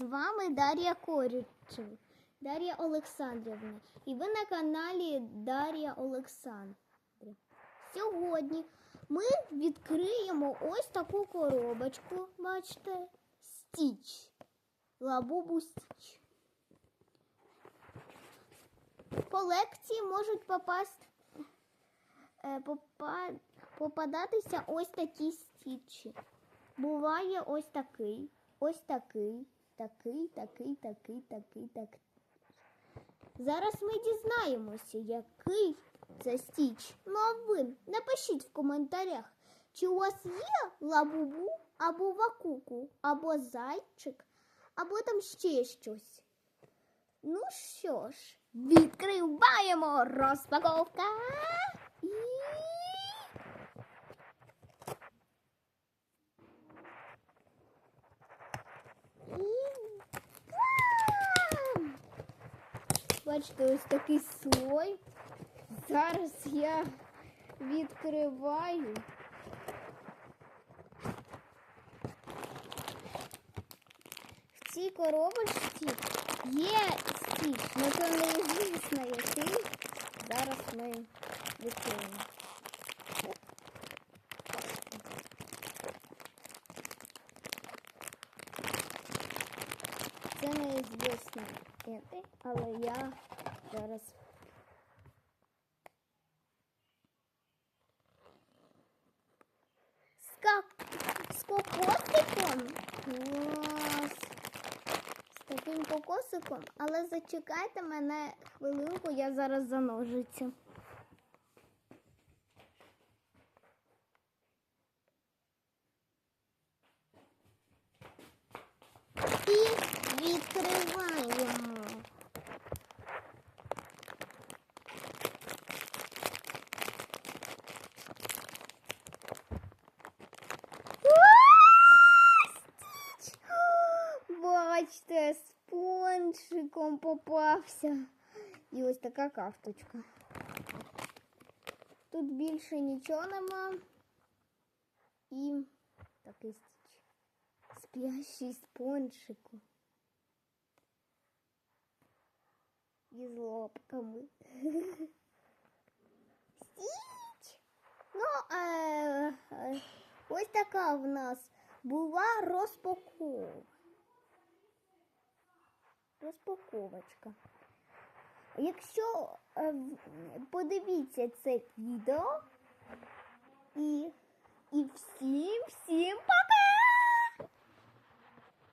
З вами Дар'я Корічева, Дар'я Олександрівна. І ви на каналі Дар'я Олександрівна. Сьогодні ми відкриємо ось таку коробочку. Бачите? Стіч. Лабубу стіч. Колекції можуть попасти, е, попа- попадатися ось такі стічі. Буває ось такий, ось такий, такий, такий, такий, такий, такий. Зараз ми дізнаємося, який це стіч. Ну а ви напишіть в коментарях, чи у вас є лабубу, або вакуку, або зайчик, або там ще щось. Ну що ж, відкриваємо розпаковка. І... І... Бам! Бачите, ось такий слой. Зараз я відкриваю. В цій коробочці є стіч, але це неізвісно який. Зараз ми відкриємо. Це неізвісно який, але я зараз. З, кокосиком? Клас! З таким кокосиком, але зачекайте мене хвилинку, я зараз за Бачите, з пончиком попався. І ось така карточка. Тут більше нічого нема. І такий стіч. Спящий з пончику. І з лапками. Стіч! Ну, е, е, ось така в нас була розпакова. Розпаковочка. Якщо е, подивіться це відео і, і всім, всім пока!